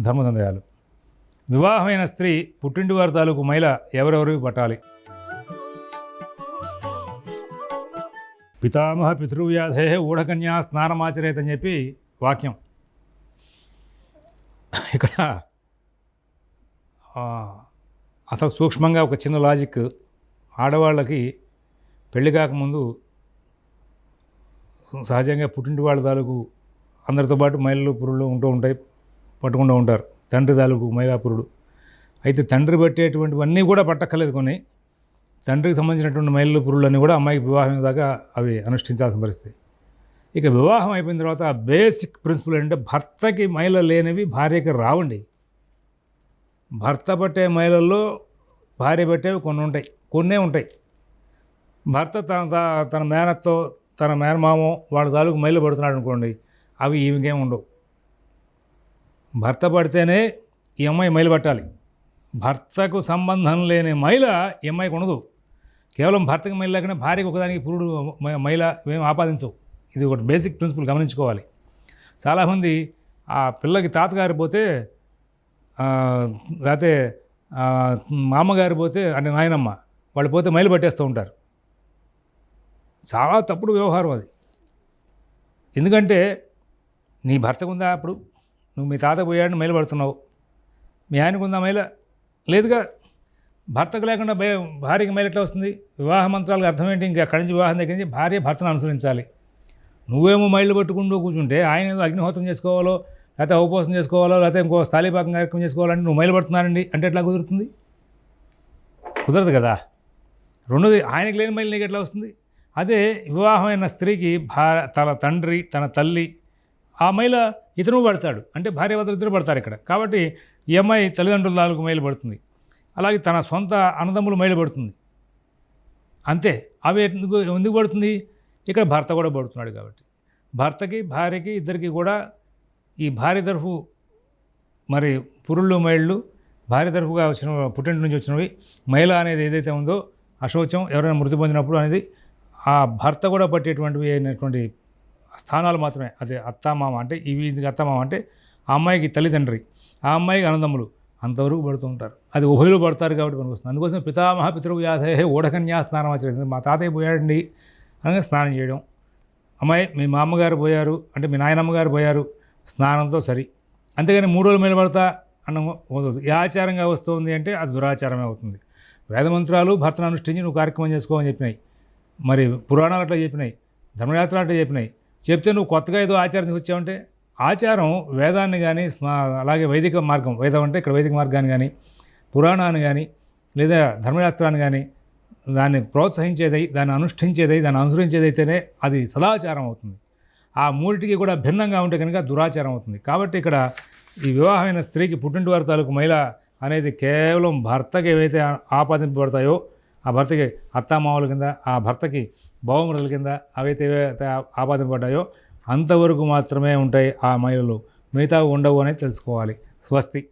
ధర్మసందేహాలు. వివాహమైన స్త్రీ పుట్టింటి వారి తాలూకు మహిళ ఎవరెవరికి పట్టాలి? పితామహ పితృవ్యాధే ఊఢకన్యా స్నానమాచరేత అని చెప్పి వాక్యం. ఇక్కడ అసలు సూక్ష్మంగా ఒక చిన్న లాజిక్ ఆడవాళ్ళకి పెళ్ళి కాకముందు సహజంగా పుట్టింటి వాళ్ళ తాలూకు అందరితో పాటు మహిళలు పురుళ్ళు ఉంటూ ఉంటాయి. పట్టుకుండా ఉంటారు. తండ్రి తాలూకు మైలాపురుడు అయితే తండ్రి పెట్టేటువంటివన్నీ కూడా పట్టక్కలేదు కొన్ని. తండ్రికి సంబంధించినటువంటి మైలు పురుళ్ళన్నీ కూడా అమ్మాయికి వివాహం దాకా అవి అనుష్ఠించాల్సిన పరిస్థితి. ఇక వివాహం అయిపోయిన తర్వాత బేసిక్ ప్రిన్సిపల్ ఏంటంటే భర్తకి మహిళ లేనివి భార్యకి రావండి. భర్త పట్టే మహిళల్లో భార్య పట్టేవి కొన్ని ఉంటాయి. కొన్నే ఉంటాయి. భర్త తన త- తన మేనత్తో తన మేనమామో వాళ్ళ తాలూకు మైలు పడుతున్నాడు అనుకోండి అవి ఈమెకేం ఉండవు. భర్త పడితేనే ఈ అమ్మాయి మైలు పట్టాలి భర్తకు సంబంధం లేని మహిళ ఈ అమ్మాయికి ఉండదు. కేవలం భర్తకి మైలు లేకుండా భార్యకు ఒకదానికి పురుడు మైల మహిళ ఆపాదించవు. ఇది ఒకటి బేసిక్ ప్రిన్సిపల్ గమనించుకోవాలి. చాలామంది ఆ పిల్లకి తాతగారి పోతే లేకపోతే మామగారు పోతే అంటే నాయనమ్మ వాళ్ళు పోతే మైలు పట్టేస్తూ ఉంటారు. చాలా తప్పుడు వ్యవహారం అది. ఎందుకంటే నీ భర్తకు ఉందా అప్పుడు? నువ్వు మీ తాత పోయాడని మైలు పడుతున్నావు మీ ఆయనకు ఉందా మైల? లేదుగా. భర్తకు లేకుండా భయ భార్యకి మైలు ఎట్లా వస్తుంది? వివాహ మంత్రాలకు అర్థం ఏంటి? ఇంకా అక్కడి నుంచి వివాహం దగ్గర నుంచి భార్య భర్తను అనుసరించాలి. నువ్వేమో మైళ్ళు పట్టుకుంటూ కూర్చుంటే ఆయన ఏదో అగ్నిహోత్రం చేసుకోవాలో లేకపోతే ఉపవాసం చేసుకోవాలో లేకపోతే ఇంకో స్థాళీపాకం కార్యక్రమం చేసుకోవాలంటే నువ్వు మైలు పడుతున్నారండి. అంటే ఎట్లా కుదురుతుంది? కుదరదు కదా. రెండోది ఆయనకు లేని మైలు నీకు ఎట్లా వస్తుంది? అదే వివాహమైన స్త్రీకి భా తన తండ్రి తన తల్లి ఆ మహిళ ఇతను పడతాడు. అంటే భార్య ఇద్దరు పడతారు ఇక్కడ. కాబట్టి ఈ అమ్మాయి తల్లిదండ్రుల నాలుగు మైలు పడుతుంది. అలాగే తన సొంత అన్నదమ్ములు మైలు పడుతుంది. అంతే. అవి ఎందుకు ఎందుకు పడుతుంది? ఇక్కడ భర్త కూడా పడుతున్నాడు కాబట్టి. భర్తకి భార్యకి ఇద్దరికి కూడా ఈ భార్య తరఫు మరి పురుళ్ళు మైళ్ళు భార్య తరఫుగా వచ్చిన పుట్టింటి నుంచి వచ్చినవి మహిళ అనేది ఏదైతే ఉందో అశోచం ఎవరైనా మృతి పొందినప్పుడు అనేది ఆ భర్త కూడా పట్టేటువంటివి అయినటువంటి స్థానాలు మాత్రమే. అదే అత్తమామ అంటే ఇవి ఇది అత్తమామ అంటే ఆ అమ్మాయికి తల్లిదండ్రి ఆ అమ్మాయికి అనందములు అంతవరకు పడుతూ ఉంటారు. అది ఉభయలు పడతారు కాబట్టి మనకు వస్తుంది అందుకోసం పితామహ పితృ వ్యాధే ఓడకన్యా స్నానం ఆచరించింది మా తాతయ్య పోయాడండి అనగా స్నానం చేయడం. అమ్మాయి మీ మా అమ్మగారు పోయారు అంటే మీ నాయనమ్మ గారు పోయారు స్నానంతో సరి. అంతేగాని మూడు రోజులు నిలబడతా అన్న ఏ ఆచారంగా వస్తుంది అంటే అది దురాచారమే అవుతుంది. వేదమంత్రాలు భర్తను అనుష్ఠించి నువ్వు కార్యక్రమం చేసుకోమని చెప్పినాయి. మరి పురాణాలు అట్లా చెప్పినాయి. ధర్మయాత్ర అట్లా చెప్పినాయి. చెప్తే నువ్వు కొత్తగా ఏదో ఆచారం వచ్చావంటే ఆచారం వేదాన్ని కానీ అలాగే వైదిక మార్గం వేదం అంటే ఇక్కడ వైదిక మార్గాన్ని కానీ పురాణాన్ని కానీ లేదా ధర్మశాస్త్రాన్ని కానీ దాన్ని ప్రోత్సహించేదై దాన్ని అనుష్ఠించేదై దాన్ని అనుసరించేదైతేనే అది సదాచారం అవుతుంది. ఆ మూడిటికి కూడా భిన్నంగా ఉంటే కనుక దురాచారం అవుతుంది. కాబట్టి ఇక్కడ ఈ వివాహమైన స్త్రీకి పుట్టింటి వారి తాలూకు మహిళ అనేది కేవలం భర్తకి ఏవైతే ఆపాదింపబడతాయో ఆ భర్తకి అత్తామావుల కింద ఆ భర్తకి బావమరుల కింద అవైతే ఏవైతే ఆపాదింపబడ్డాయో అంతవరకు మాత్రమే ఉంటాయి ఆ మహిళలు. మిగతా ఉండవు అనేది తెలుసుకోవాలి. స్వస్తి.